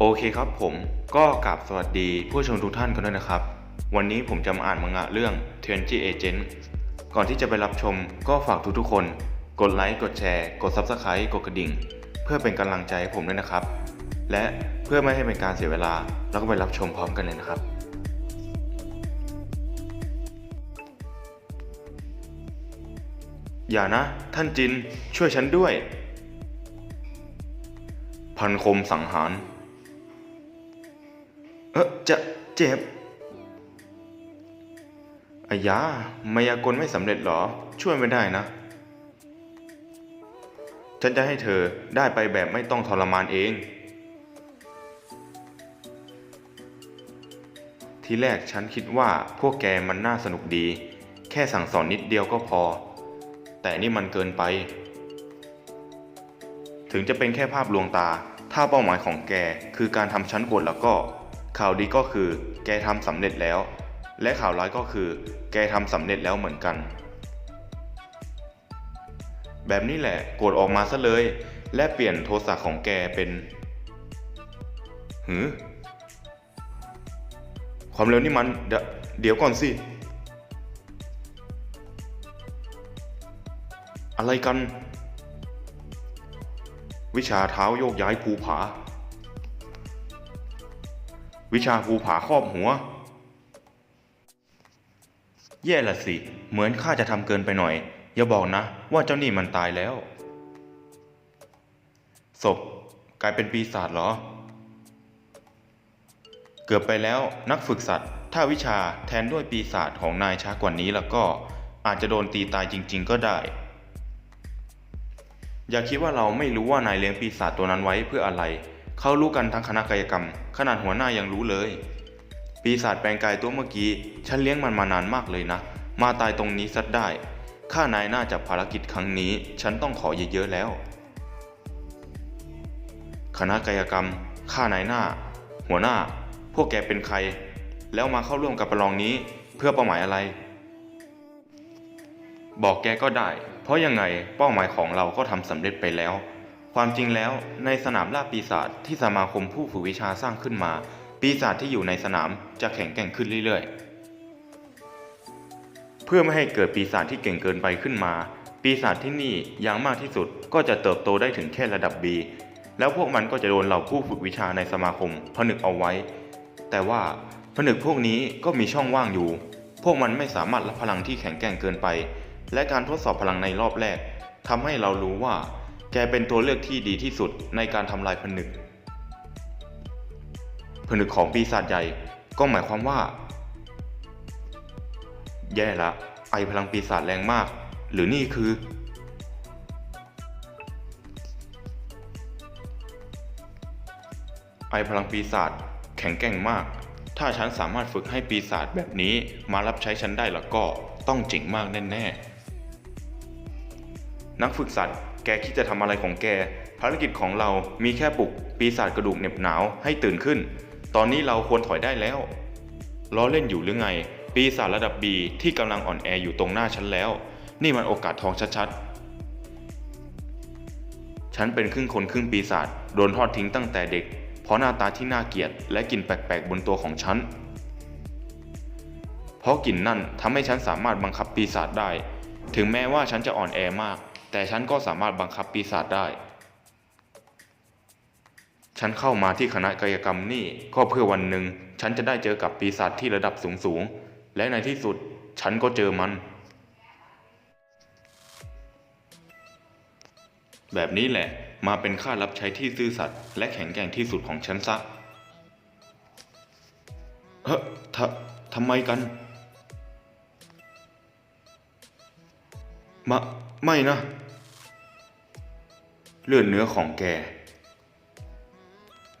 โอเคครับผมก็กราบสวัสดีผู้ชมทุกท่านกันด้วยนะครับ วันนี้ผมจะมาอ่านมังงะเรื่อง 20 Agent ก่อนที่จะไปรับชมก็ฝากทุกๆคน กดไลค์กดแชร์ กด Subscribe กดกระดิ่ง เพื่อเป็นกำลังใจให้ผมด้วยนะครับ และเพื่อไม่ให้เป็นการเสียเวลาเราก็ไปรับชมพร้อมกันเลยนะครับ อย่านะ ท่านจินช่วยฉันด้วย พันคมสังหาร เออจะเจ็บอายามายากลไม่สำเร็จเหรอ ช่วยไม่ได้นะ ฉันจะให้เธอได้ไปแบบไม่ต้องทรมานเอง ทีแรกฉันคิดว่าพวกแกมันน่าสนุกดี แค่สั่งสอนนิดเดียวก็พอ แต่นี่มันเกินไป ถึงจะเป็นแค่ภาพลวงตา ถ้าเป้าหมายของแกคือการทำชั้นโกรธแล้วก็ ข่าวดีก็คือ แกทำสำเร็จแล้ว และข่าวร้ายก็คือ แกทำสำเร็จแล้วเหมือนกัน แบบนี้แหละโกรธออกมาซะเลย และเปลี่ยนโทสะของแกเป็นหือความเร็วนี่มัน เดยวเดี๋ยวก่อนสิ อะไรกัน วิชาเท้าโยกย้ายภูผา วิชาภูผาครอบหัว แย่ละสิ เหมือนข้าจะทำเกินไปหน่อย อย่าบอกนะ ว่าเจ้านี่มันตายแล้ว ศพ กลายเป็นปีศาจเหรอ เกือบไปแล้วนักฝึกสัตว์ ถ้าวิชาแทนด้วยปีศาจของนายช้ากว่านี้แล้วก็อาจจะโดนตีตายจริง ๆ ก็ได้ อย่าคิดว่าเราไม่รู้ว่านายเลี้ยงปีศาจตัวนั้นไว้เพื่ออะไร เขารู้กันทั้งคณะกายกรรม ขนาดหัวหน้ายังรู้เลย ปีศาจแปลงกายตัวเมื่อกี้ ฉันเลี้ยงมันมานานมากเลยนะ มาตายตรงนี้ซัดได้ ข้านายน่าจะภารกิจครั้งนี้ ฉันต้องขอเยอะๆแล้ว คณะกายกรรม ข้านายหน้า หัวหน้า พวกแกเป็นใคร แล้วมาเข้าร่วมกับประลองนี้เพื่อเป้าหมายอะไร บอกแกก็ได้ เพราะยังไงเป้าหมายของเราก็ทำสำเร็จไปแล้ว ความจริงแล้วในสนามล่าปีศาจที่สมาคมผู้ฝึกวิชาสร้างขึ้นมา ปีศาจที่อยู่ในสนามจะแข็งแกร่งขึ้นเรื่อยๆ เพื่อไม่ให้เกิดปีศาจที่เก่งเกินไปขึ้นมา ปีศาจที่นี่อย่างมากที่สุดก็จะเติบโตได้ถึงแค่ระดับ B แล้วพวกมันก็จะโดนเหล่าผู้ฝึกวิชาในสมาคมผนึกเอาไว้ แต่ว่าผนึกพวกนี้ก็มีช่องว่างอยู่ พวกมันไม่สามารถรับพลังที่แข็งแกร่งเกินไป และการทดสอบพลังในรอบแรกทำให้เรารู้ว่า แกเป็นตัวเลือกที่ดีที่สุดในการทำลายผนึก ผนึกของปีศาจใหญ่ก็หมายความว่า แย่ละ ไอพลังปีศาจแรงมาก หรือนี่คือ ไอพลังปีศาจแข็งแกร่งมาก ถ้าฉันสามารถฝึกให้ปีศาจแบบนี้มารับใช้ฉันได้แล้วก็ต้องเจ๋งมากแน่ ๆ นักฝึกสัตว์ แกคิดจะทำอะไรของแก ภารกิจของเรามีแค่ปลุก ปีศาจกระดูกเหน็บหนาวให้ตื่นขึ้น ตอนนี้เราควรถอยได้แล้ว ล้อเล่นอยู่หรือไง ปีศาจระดับบีที่กำลังอ่อนแออยู่ตรงหน้าฉันแล้ว นี่มันโอกาสทองชัดๆ ฉันเป็นครึ่งคนครึ่งปีศาจโดนทอดทิ้งตั้งแต่เด็ก เพราะหน้าตาที่น่าเกลียด และกลิ่นแปลกๆบนตัวของฉัน เพราะกลิ่นนั่นทำให้ฉันสามารถบังคับปีศาจได้ ถึงแม้ว่าฉันจะอ่อนแอมาก แต่ฉันก็สามารถบังคับปีศาจได้ ฉันเข้ามาที่คณะกายกรรมนี่ก็เพื่อวันหนึ่ง ฉันจะได้เจอกับปีศาจที่ระดับสูงๆและในที่สุดฉันก็เจอมัน แบบนี้แหละ มาเป็นข้ารับใช้ที่ซื่อสัตย์และแข็งแกร่งที่สุดของฉันซะเฮ้ททำไมกันมะไม่นะ เลือดเนื้อของแก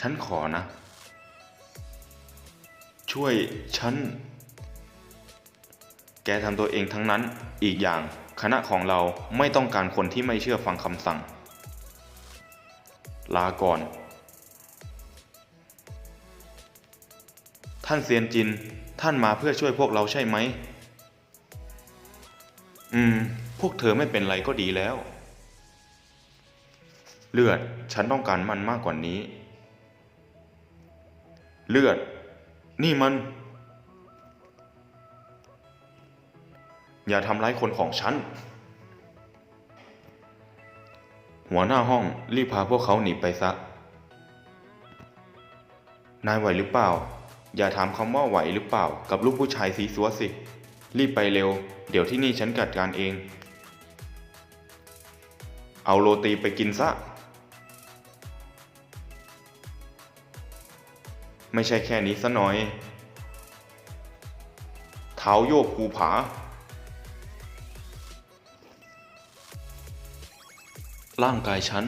ฉันขอนะ ช่วยฉัน แกทำตัวเองทั้งนั้น อีกอย่างคณะของเราไม่ต้องการคนที่ไม่เชื่อฟังคำสั่ง ลาก่อน ท่านเซียนจิน ท่านมาเพื่อช่วยพวกเราใช่ไหม อืม พวกเธอไม่เป็นไรก็ดีแล้ว เลือด ฉันต้องการมันมากกว่านี้ เลือด นี่มัน อย่าทำร้ายคนของฉัน หัวหน้าห้องรีบพาพวกเขาหนีไปซะ นายไหวหรือเปล่า อย่าถามคำว่าไหวหรือเปล่า กับลูกผู้ชายสีสัวสิ รีบไปเร็ว เดี๋ยวที่นี่ฉันจัดการเองเอาโรตีไปกินซะ ไม่ใช่แค่นี้ซะหน่อย เท้าโยกภูผา ร่างกายฉัน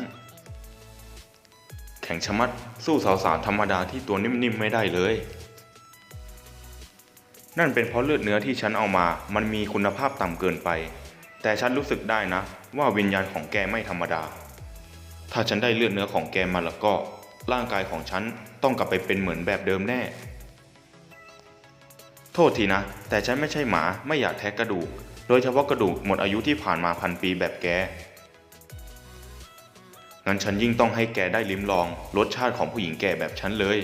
แข็งชะมัดสู้สาวๆธรรมดาที่ตัวนิ่มๆไม่ได้เลย นั่นเป็นเพราะเลือดเนื้อที่ฉันเอามา มันมีคุณภาพต่ำเกินไป แต่ฉันรู้สึกได้นะ ว่าวิญญาณของแกไม่ธรรมดา ถ้าฉันได้เลือดเนื้อของแกมาแล้วก็ ร่างกายของฉันต้องกลับไปเป็นเหมือนแบบเดิมแน่ โทษทีนะ แต่ฉันไม่ใช่หมาไม่อยากแทะกระดูก โดยเฉพาะกระดูกหมดอายุที่ผ่านมาพันปีแบบแกงั้นฉันยิ่งต้องให้แกได้ลิ้มลองรสชาติของผู้หญิงแก่แบบฉันเลย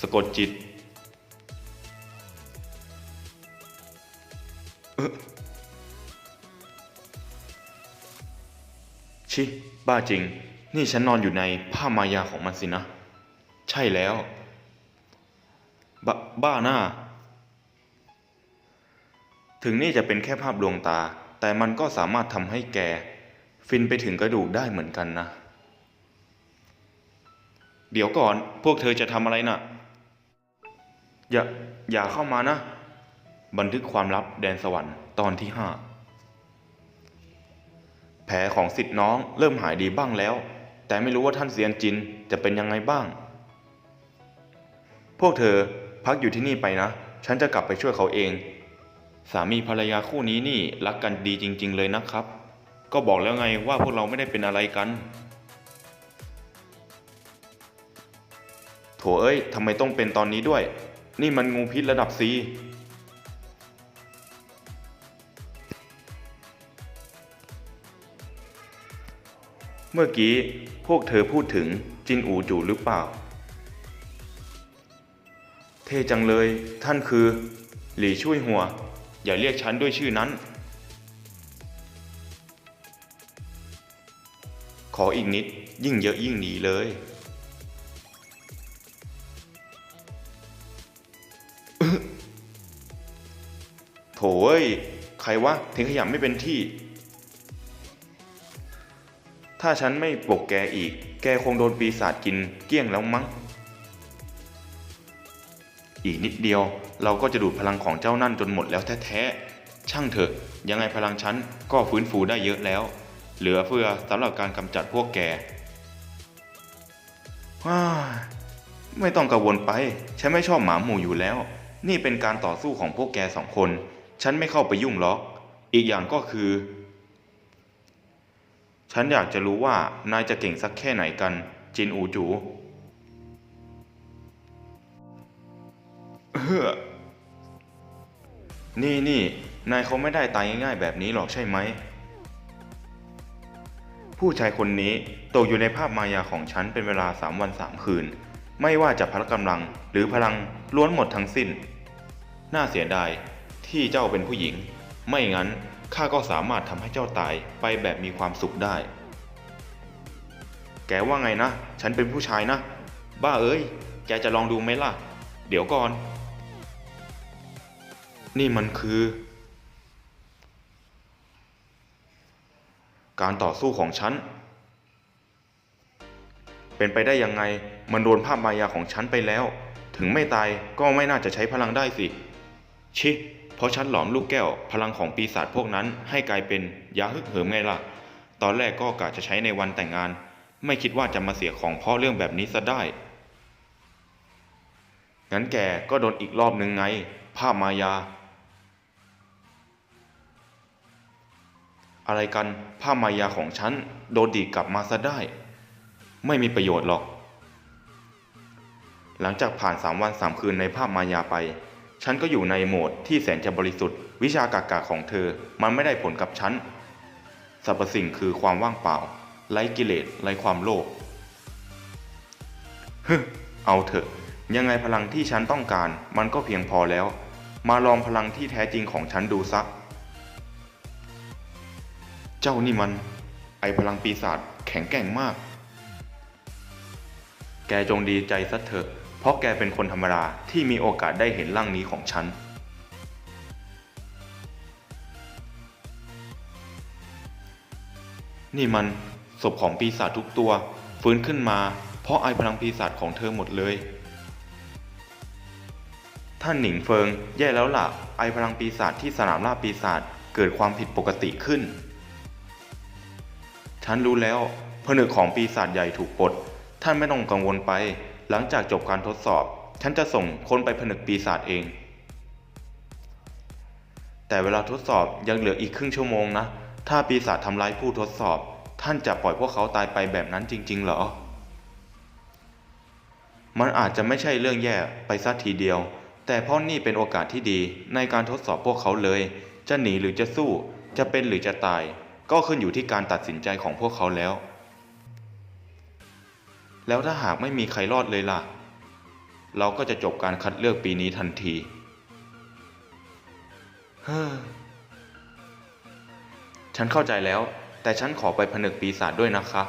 สะกดจิตชิ บ้าจริง นี่ฉันนอนอยู่ในผ้ามายาของมันสินะ ใช่แล้ว บบ้าหน้า ถึงนี่จะเป็นแค่ภาพลวงตา แต่มันก็สามารถทำให้แก ฟินไปถึงกระดูกได้เหมือนกันนะ เดี๋ยวก่อนพวกเธอจะทำอะไรนะ่ะ อย่า อย่าเข้ามานะ บันทึกความลับแดนสวรรค์ตอนที่ห้าแผลของสิทธิ์น้องเริ่มหายดีบ้างแล้ว แต่ไม่รู้ว่าท่านเซียนจินจะเป็นยังไงบ้าง พวกเธอพักอยู่ที่นี่ไปนะ ฉันจะกลับไปช่วยเขาเอง สามีภรรยาคู่นี้นี่รักกันดีจริง ๆ เลยนะครับ ก็บอกแล้วไงว่าพวกเราไม่ได้เป็นอะไรกัน โถเอ้ยทำไมต้องเป็นตอนนี้ด้วย นี่มันงูพิษระดับซี เมื่อกี้พวกเธอพูดถึงจินอูจูหรือเปล่า เท่จังเลย ท่านคือ หลี่ช่วยหัว อย่าเรียกฉันด้วยชื่อนั้น ขออีกนิดยิ่งเยอะยิ่งดีเลย โถเอ้ย ใครวะทิ้งขยะไม่เป็นที่ ถ้าฉันไม่ปลุกแกอีก แกคงโดนปีศาจกินเกลี้ยงแล้วมั้ง อีกนิดเดียวเราก็จะดูดพลังของเจ้านั่นจนหมดแล้วแท้ๆ ช่างเถอะ ยังไงพลังฉันก็ฟื้นฟูได้เยอะแล้ว เหลือเฟือสำหรับการกำจัดพวกแกว้าไม่ต้องกังวลไป ฉันไม่ชอบหมาหมู่อยู่แล้ว นี่เป็นการต่อสู้ของพวกแกสองคน ฉันไม่เข้าไปยุ่งหรอก อีกอย่างก็คือ ฉันอยากจะรู้ว่านายจะเก่งสักแค่ไหนกัน จินอูจู เฮ้อ นี่นี่นายเขาไม่ได้ตายง่ายๆแบบนี้หรอกใช่ไหม ผู้ชายคนนี้ตกอยู่ในภาพมายาของฉันเป็นเวลาสามวันสามคืน ไม่ว่าจะพละกำลังหรือพลังล้วนหมดทั้งสิ้น น่าเสียดายที่เจ้าเป็นผู้หญิง ไม่งั้น ข้าก็สามารถทำให้เจ้าตายไปแบบมีความสุขได้ แกว่าไงนะ ฉันเป็นผู้ชายนะ บ้าเอ้ย แกจะลองดูไหมล่ะ เดี๋ยวก่อน นี่มันคือ การต่อสู้ของฉัน เป็นไปได้ยังไง มันโดนภาพมายาของฉันไปแล้ว ถึงไม่ตายก็ไม่น่าจะใช้พลังได้สิ ชิ เพราะฉันหลอมลูกแก้วพลังของปีศาจพวกนั้นให้กลายเป็นยาฮึกเหิมไงล่ะ ตอนแรกก็กะจะใช้ในวันแต่งงาน ไม่คิดว่าจะมาเสียของเพราะเรื่องแบบนี้ซะได้ งั้นแกก็โดนอีกรอบนึงไง ภาพมายา อะไรกันภาพมายาของฉันโดนดีกลับมาซะได้ ไม่มีประโยชน์หรอก หลังจากผ่านสามวันสามคืนในภาพมายาไป ฉันก็อยู่ในโหมดที่แสนจะบริสุทธิ์ วิชากากาของเธอ มันไม่ได้ผลกับฉันสรรพสิ่งคือความว่างเปล่า ไร้กิเลสไร้ความโลภฮึเอาเถอะ ยังไงพลังที่ฉันต้องการ มันก็เพียงพอแล้ว มาลองพลังที่แท้จริงของฉันดูซะ เจ้านี่มัน ไอพลังปีศาจแข็งแกร่งมาก แกจงดีใจซะเถอะ เพราะแกเป็นคนธรรมดาที่มีโอกาสได้เห็นร่างนี้ของฉัน นี่มันศพของปีศาจทุกตัว ฟื้นขึ้นมา เพราะไอพลังปีศาจของเธอหมดเลย ท่านหนิงเฟิง แย่แล้วล่ะ ไอพลังปีศาจที่สนามล่าปีศาจเกิดความผิดปกติขึ้น ฉันรู้แล้วผนึกของปีศาจใหญ่ถูกปลด ท่านไม่ต้องกังวลไป หลังจากจบการทดสอบ ฉันจะส่งคนไปผนึกปีศาจเอง แต่เวลาทดสอบยังเหลืออีกครึ่งชั่วโมงนะ ถ้าปีศาจทำร้ายผู้ทดสอบ ท่านจะปล่อยพวกเขาตายไปแบบนั้นจริง ๆ เหรอ มันอาจจะไม่ใช่เรื่องแย่ไปสักทีเดียว แต่เพราะนี่เป็นโอกาสที่ดีในการทดสอบพวกเขาเลย จะหนีหรือจะสู้ จะเป็นหรือจะตาย ก็ขึ้นอยู่ที่การตัดสินใจของพวกเขาแล้ว แล้วถ้าหากไม่มีใครรอดเลยล่ะ เราก็จะจบการคัดเลือกปีนี้ทันทีเฮ้อฉันเข้าใจแล้ว แต่ฉันขอไปผนึกปีศาจด้วยนะคะ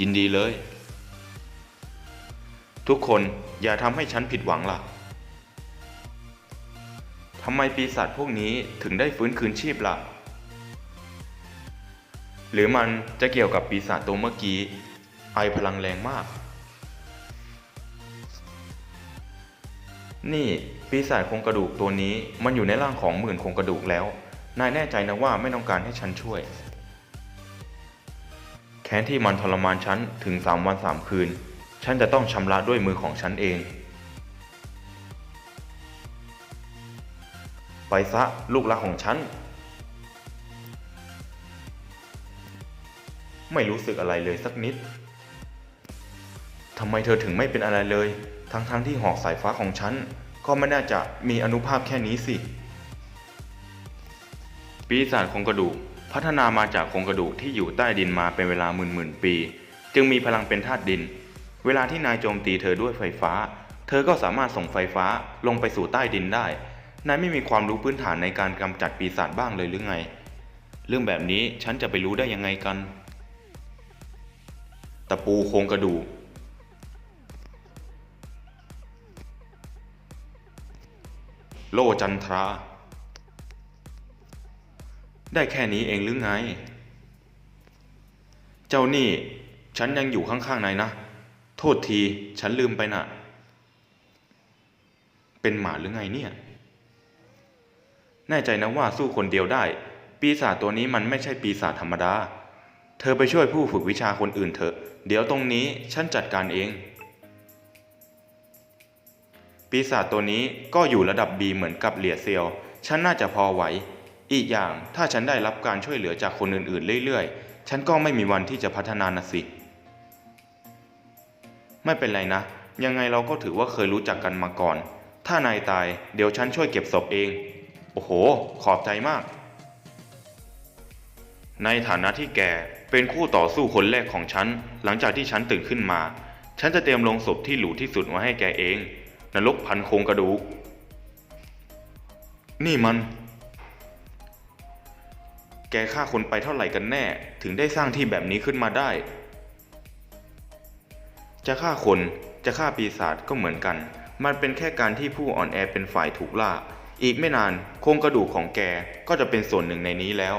ยินดีเลย ทุกคนอย่าทำให้ฉันผิดหวังล่ะทำไมปีศาจพวกนี้ถึงได้ฟื้นคืนชีพล่ะ หรือมันจะเกี่ยวกับปีศาจตัวเมื่อกี้ ไอพลังแรงมาก นี่ปีศาจโครงกระดูกตัวนี้มันอยู่ในร่างของหมื่นโครงกระดูกแล้ว นายแน่ใจนะว่าไม่ต้องการให้ฉันช่วย แค้นที่มันทรมานฉันถึงสามวันสามคืน ฉันจะต้องชำระด้วยมือของฉันเอง ไปซะลูกรักของฉันไม่รู้สึกอะไรเลยสักนิด ทำไมเธอถึงไม่เป็นอะไรเลย ทั้งๆทที่หอกสายฟ้าของฉัน ก็ไม่น่าจะมีอนุภาพแค่นี้สิ ปีศาจโครงกระดูก พัฒนามาจากโครงกระดูกที่อยู่ใต้ดินมาเป็นเวลาหมื่นหมื่นๆปี จึงมีพลังเป็นธาตุดิน เวลาที่นายโจมตีเธอด้วยไฟฟ้า เธอก็สามารถส่งไฟฟ้าลงไปสู่ใต้ดินได้ นายไม่มีความรู้พื้นฐานในการกำจัดปีศาจบ้างเลยหรือไง เรื่องแบบนี้ฉันจะไปรู้ได้ยังไงกัน ตะปูโครงกระดูก โลจันทรา ได้แค่นี้เองหรือไง เจ้านี่ ฉันยังอยู่ข้างๆนายนะ โทษทีฉันลืมไปน่ะ เป็นหมาหรือไงเนี่ย แน่ใจนะว่าสู้คนเดียวได้ ปีศาจตัวนี้มันไม่ใช่ปีศาจธรรมดา เธอไปช่วยผู้ฝึกวิชาคนอื่นเถอะ เดี๋ยวตรงนี้ฉันจัดการเอง ปีศาจตัวนี้ก็อยู่ระดับ B เหมือนกับเหลียเซียว ฉันน่าจะพอไหว อีกอย่างถ้าฉันได้รับการช่วยเหลือจากคนอื่น ๆ เรื่อย ๆ ฉันก็ไม่มีวันที่จะพัฒนานะสิ ไม่เป็นไรนะ ยังไงเราก็ถือว่าเคยรู้จักกันมาก่อน ถ้านายตายเดี๋ยวฉันช่วยเก็บศพเอง โอ้โห ขอบใจมาก ในฐานะที่แกเป็นคู่ต่อสู้คนแรกของฉัน หลังจากที่ฉันตื่นขึ้นมา ฉันจะเตรียมลงศพที่หรูที่สุดไว้ให้แกเอง นรกพันโครงกระดูก นี่มัน แกฆ่าคนไปเท่าไหร่กันแน่ ถึงได้สร้างที่แบบนี้ขึ้นมาได้ จะฆ่าคนจะฆ่าปีศาจก็เหมือนกัน มันเป็นแค่การที่ผู้อ่อนแอเป็นฝ่ายถูกล่า อีกไม่นานโครงกระดูกของแกก็จะเป็นส่วนหนึ่งในนี้แล้ว